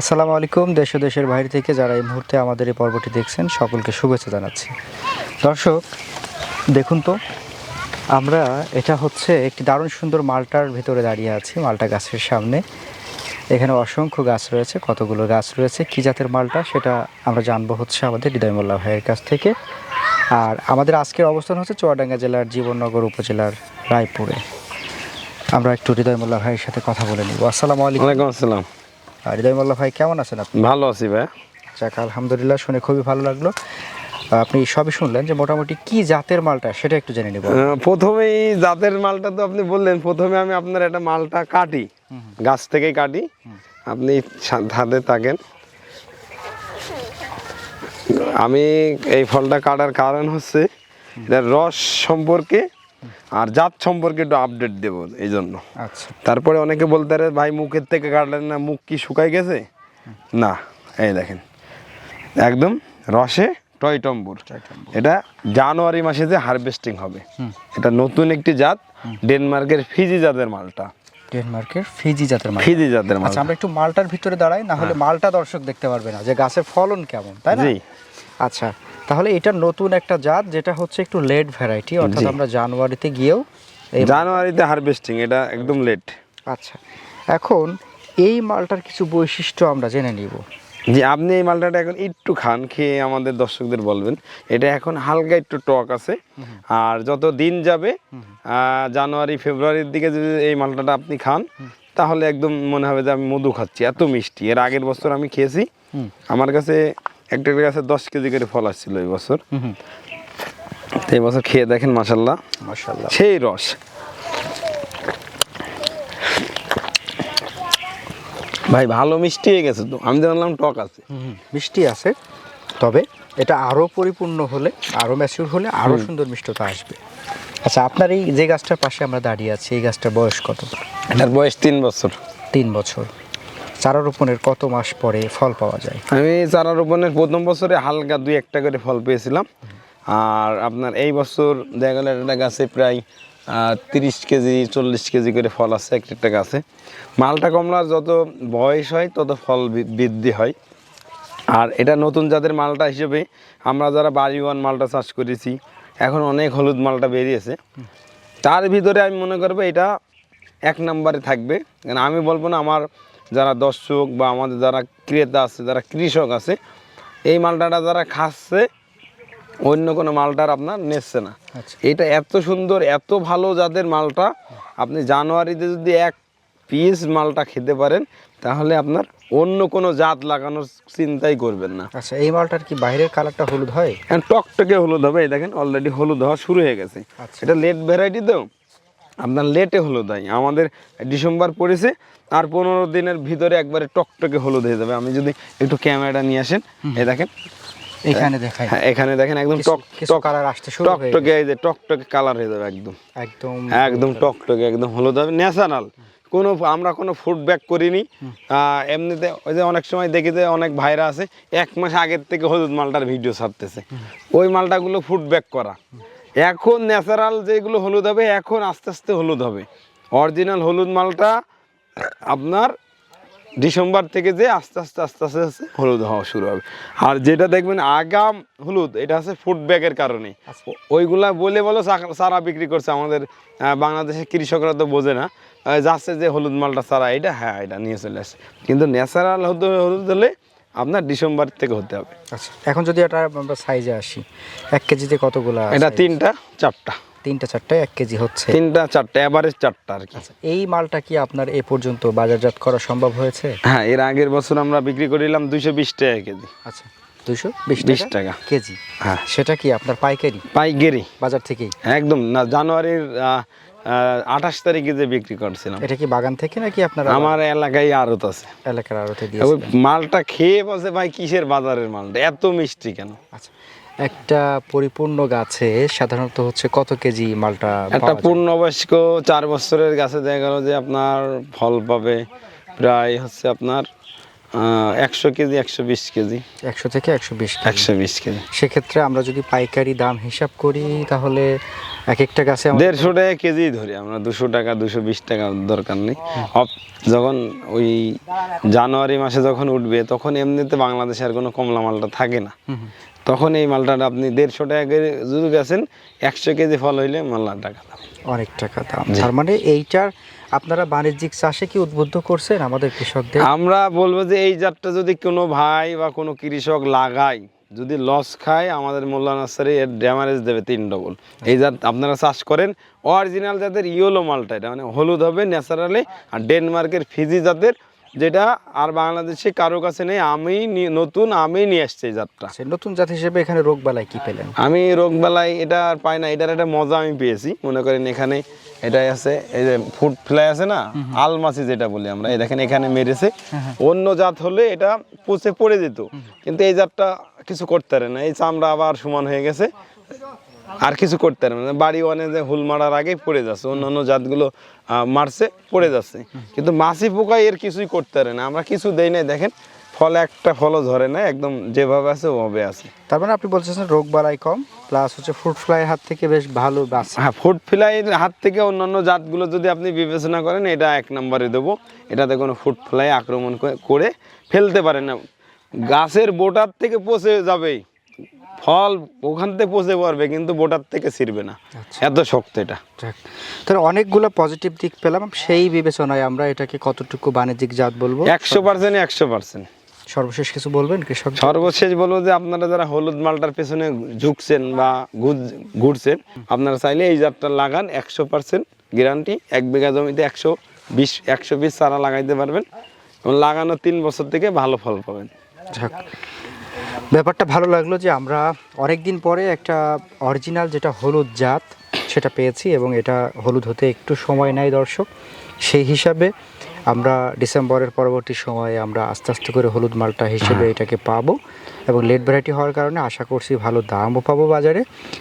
আসসালামু আলাইকুম, দেশ দেশের বাইরে থেকে যারা এই মুহূর্তে আমাদের এই পর্বটি দেখছেন, সকলকে শুভেচ্ছা জানাচ্ছি। দর্শক, দেখুন তো, আমরা এটা হচ্ছে একটি দারুণ সুন্দর মালটার ভিতরে দাঁড়িয়ে আছি, মালটা গাছের সামনে। এখানে অসংখ্য গাছ রয়েছে, কতগুলো গাছ রয়েছে, কী জাতের মালটা সেটা আমরা জানব হচ্ছে আমাদের হৃদয় মোল্লা ভাইয়ের কাছ থেকে। আর আমাদের আজকের অবস্থান হচ্ছে চুয়াডাঙ্গা জেলার জীবননগর উপজেলার রায়পুরে। আমরা একটু হৃদয় মোল্লা ভাইয়ের সাথে কথা বলে নিব। আসসালামু আলাইকুম। আসসালাম। হৃদয় মোল্লা ভাই কেমন আছেন আপনি? ভালো আছি ভাই। যাক আলহামদুলিল্লাহ শুনে খুবই ভালো লাগল। আপনি সবই শুনলেন যে মোটামুটি কি জাতের মালটা সেটা একটু জেনে নিব। প্রথমেই জাতের মালটা তো আপনি বললেন প্রথমে আমি আপনার একটা মালটা কাটি গাছ থেকেই কাটি। আপনি হাতে থাকেন। আমি এই ফলটা কাটার কারণ হচ্ছে এটার রস সম্পর্কে আর জাত সম্পর্কে একটু আপডেট দেবো এই জন্য আচ্ছা। তারপরে অনেকে বলতে পারে ভাই মুখের থেকে কাটলেন না মুখ কি শুকাই গেছে? না এই দেখেন। একদম রসে টয়টম্বুর এটা জানুয়ারি মাসে যে হারভেস্টিং হবে। এটা নতুন একটি জাত ডেনমার্কের ফিজি জাতের মালটা। ডেনমার্কের ফিজি জাতের মাল ফিজি জাতের আচ্ছা মালটা আমরা একটু মালটার ভিতরে দাঁড়াই না হলে মালটা দর্শক দেখতে পারবে না যে গাছের ফলন কেমন তাই না? আচ্ছা তাহলে এটা নতুন একটা জাত যেটা হচ্ছে একটু লেট ভ্যারাইটি অর্থাৎ আমরা জানুয়ারিতে গিয়েও জানুয়ারিতে হারভেস্টিং এটা একদম লেট আচ্ছা এখন এই মালটার কিছু বৈশিষ্ট্য আমরা জেনে নিব। যে আপনি এই মালটাটা এখন একটু খান খেয়ে আমাদের দর্শকদের বলবেন। এটা এখন হালকা একটু টক আছে আর যত দিন যাবে জানুয়ারি ফেব্রুয়ারির দিকে যদি এই মালটাটা আপনি খান তাহলে একদম মনে হবে যে আমি মধু খাচ্ছি এত মিষ্টি। এর আগের বছর আমি খেয়েছি আমার কাছে একটা গাছে দশ কেজি করে ফল আসছিল এই বছর। এই বছর খেয়ে দেখেন মাসাল্লাহ মাশাল্লাহ সেই রস। ভাই ভালো মিষ্টি হয়ে গেছে তো। আমি জানলাম টক আছে। মিষ্টি আছে। তবে এটা আরও পরিপূর্ণ হলে আরও ম্যাচিউর হলে আরও সুন্দর মিষ্টতা আসবে। আচ্ছা আপনার এই যে গাছটার পাশে আমরা দাঁড়িয়ে আছি এই গাছটার বয়স কত? এটার বয়স তিন বছর। তিন বছর। চারা রোপণের কত মাস পরে ফল পাওয়া যায়? আমি চারা রোপণের প্রথম বছরে হালকা দুই একটা করে ফল পেয়েছিলাম। আর আপনার এই বছর দেখা গেল একটা গাছে প্রায় তিরিশ কেজি, চল্লিশ কেজি করে ফল আছে, একটা একটা গাছে। মালটা কমলার যত বয়স হয়, তত ফল বৃদ্ধি হয়। আর এটা নতুন জাতের মালটা হিসেবে আমরা যারা বাড়িওয়ান মালটা চাষ করেছি, এখন অনেক হলুদ মালটা বেরিয়েছে। তার ভিতরে আমি মনে করব এটা এক নম্বরে থাকবে। কারণ আমি বলব না, আমার যারা দর্শক বা আমাদের যারা ক্রেতা আছে যারা কৃষক আছে এই মালটাটা যারা খাচ্ছে অন্য কোনো মালটার আপনার নেচ্ছে না। আচ্ছা। এটা এত সুন্দর এত ভালো জাতের মালটা আপনি জানুয়ারিতে যদি এক পিস মালটা খেতে পারেন তাহলে আপনার অন্য কোনো জাত লাগানোর চিন্তাই করবেন না। আচ্ছা এই মালটার কি বাইরের কালারটা হলুদ হয়? এখন টকটকে হলুদ হবে এই দেখেন অলরেডি হলুদ হওয়া শুরু হয়ে গেছে। আচ্ছা। এটা লেট ভ্যারাইটি তো। আপনার লেটে হলুদ হয়। আমাদের ডিসেম্বর পড়েছে আর পনেরো দিনের ভিতরে একবারে টকটকে হলুদ হয়ে যাবে। আমি যদি একটু ক্যামেরাটা নিয়ে আসেন এই দেখেন। এখানে হ্যাঁ এখানে দেখেন একদম টক টক কালার আসতে শুরু হয়ে টকটকে এই যে টকটকে কালার হয়ে যাবে একদম। একদম একদম টকটকে একদম হলুদ হবে। ন্যাচারাল কোনো আমরা কোনো ফুড ব্যাক করিনি। এমনিতে ওই যে অনেক সময় দেখি যে অনেক ভাইরা আছে এক মাস আগের থেকে হলুদ মালটার ভিডিও ছাড়তেছে। ওই মালটাগুলো ফুড ব্যাক করা। এখন ন্যাচারাল যেগুলো হলুদ হবে এখন আস্তে আস্তে হলুদ হবে। অরিজিনাল হলুদ মালটা আপনার ডিসেম্বর থেকে যে আস্তে আস্তে আস্তে আস্তে আস্তে হলুদ হওয়া শুরু হবে। আর যেটা দেখবেন আগাম হলুদ এটা হচ্ছে ফুড ব্যাগের কারণে। ও- ওইগুলা বলে বলো চারা বিক্রি করছে আমাদের বাংলাদেশের কৃষকরা তো বোঝে না। যাচ্ছে যে হলুদ মালটা চারা এটা হ্যাঁ এটা নিয়ে চলে আসে। কিন্তু ন্যাচারাল হলুদ হলুদ হলে আপনার ডিসেম্বর থেকে হতে হবে। আচ্ছা এখন যদি এটা আমরা সাইজে আসি এক কেজিতে কতগুলা এটা তিনটা চারটা। তিনটা চারটায় এক কেজি হচ্ছে। তিনটা চারটা এভারেজ চারটা আর কি। আচ্ছা এই মালটা কি আপনার এ পর্যন্ত বাজারজাত করা সম্ভব হয়েছে? হ্যাঁ এর আগের বছর আমরা বিক্রি করিলাম দুইশো বিশ টাকা কেজি। আচ্ছা দুইশো বিশ 20 টাকা টাকা। কেজি? হ্যাঁ। সেটা কি আপনার পাইকারি? পাইকারি। বাজার থেকেই? একদম না জানুয়ারির আঠাশ তারিখে যে বিক্রি করছিলাম। এটা কি বাগান থেকে নাকি আপনার আমার এলাকায় আড়ত আছে। এলাকার আড়তে মালটা খেয়ে বসে ভাই কিসের বাজারের মালটা এত মিষ্টি কেন? আচ্ছা একটা পরিপূর্ণ গাছে সাধারণত হচ্ছে কত কেজি মালটা একটা পূর্ণবয়স্ক চার বছরের গাছে দেখা গেল যে আপনার ফল পাবে প্রায় হচ্ছে আপনার একশো কেজি একশো বিশ কেজি। একশো থেকে একশো বিশ একশো বিশ কেজি। সেক্ষেত্রে আমরা যদি পাইকারি দাম হিসাব করি তাহলে এক একটা গাছে দেড়শো টাকা কেজি ধরি আমরা দুশো টাকা দুশো বিশ টাকা দরকার নেই। যখন ওই জানুয়ারি মাসে যখন উঠবে তখন এমনিতে বাংলাদেশে আর কোনো কমলা মালটা থাকে না। তখন এই মালটাটা আপনি দেড়শো টাকা করে যদি বেছেন একশো কেজি ফল হইলে মাল্লা টাকা দাম। অনেক টাকা দাম। তার মানে এইটার আপনারা বাণিজ্যিক চাষে কি উদ্বুদ্ধ করছেন আমাদের কৃষকদের? আমরা বলব যে এই জাতটা যদি কোনো ভাই বা কোনো কৃষক লাগায় যদি লস খায় আমাদের মোল্লা নার্সারি এর ড্যামারেজ দেবে তিন ডবল। এই জাত আপনারা চাষ করেন অরিজিনাল জাতের ইয়েলো মালটা এটা মানে হলুদ হবে ন্যাচারালি আর ডেনমার্কের ফিজি জাতের যেটা আর বাংলাদেশে কারও কাছে নেই আমি নতুন আমি নিয়ে আসছি জাতটা। আচ্ছা, নতুন জাত হিসেবে এখানে রোগ বালাই কি পেলেন? আমি রোগবেলায় এটা আর পাই না এটার একটা মজা আমি পেয়েছি। মনে করেন এখানে এটাই আছে এই যে ফুড ফ্লাই আছে না আলমাসি যেটা বলি আমরা এই দেখেন এখানে মেরেছে। অন্য জাত হলে এটা পচে পড়ে যেত। কিন্তু এই জাতটা কিছু করতে পারে না এই চামড়া আবার সমান হয়ে গেছে। আর কিছু করতে পারে না। বাড়ি ওয়ানে যে হুল মারার আগেই পড়ে যাচ্ছে অন্য অন্য জাতগুলো মারছে পড়ে যাচ্ছে। কিন্তু মাছি পোকা এর কিছুই করতে পারে না। আমরা কিছু দেই নাই দেখেন ফল একটা ফলও ধরে না একদম যেভাবে আছে ওভাবে আছে। তার মানে আপনি বলছেন রোগ বালাই কম প্লাস হচ্ছে ফ্রুট ফ্লাইয়ের হাত থেকে বেশ ভালো বাঁচে। হ্যাঁ ফুড ফ্লাইয়ের হাত থেকে অন্যান্য জাতগুলো যদি আপনি বিবেচনা করেন এটা এক নম্বরে দেবো। এটাতে কোনো ফুড ফ্লাই আক্রমণ করে- করে ফেলতে পারে না। গাছের বোটার থেকে পচে যাবেই। ফল ওখান থেকে পচে পড়বে কিন্তু বোটার থেকে ছিঁড়বে না। এত শক্ত এটা। তাহলে অনেকগুলো পজিটিভ দিক পেলাম। সেই বিবেচনায় আমরা এটাকে কতটুকু বাণিজ্যিক জাত বলব? একশো পার্সেন্ট একশো পার্সেন্ট সর্বশেষ কিছু বলবেন কৃষক সর্বশেষ বলব যে আপনারা যারা হলুদ মালটার পেছনে ঝুঁকছেন বা ঘুর- ঘুরছেন আপনারা চাইলে এই জাতটা লাগান একশো পার্সেন্ট গ্যারান্টি এক বিঘা জমিতে একশো বিশ একশো বিশ চারা লাগাইতে পারবেন। এবং লাগানো তিন বছর থেকে ভালো ফল পাবেন। যাক। ব্যাপারটা ভালো লাগল যে আমরা অনেক দিন পরে একটা অরিজিনাল যেটা হলুদ জাত, সেটা পেয়েছি এবং এটা হলুদ হতে একটু সময় নেয় দর্শক। সেই হিসাবে আমরা ডিসেম্বরের পরবর্তী সময়ে আমরা আস্তে আস্তে করে হলুদ মালটা হিসেবে এটাকে পাবো এবং লেট ভ্যারাইটি হওয়ার কারণে আশা করছি ভালো দামও পাবো বাজারে।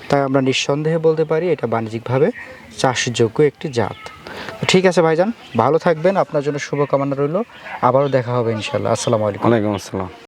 তাই আমরা নিঃসন্দেহে বলতে পারি এটা বাণিজ্যিকভাবে চাষযোগ্য একটি জাত। ঠিক আছে ভাইজান, ভালো থাকবেন। আপনার জন্য শুভকামনা রইল। আবারও দেখা হবে ইনশাল্লাহ আসসালামু আলাইকুম। ওয়ালাইকুম আসসালাম।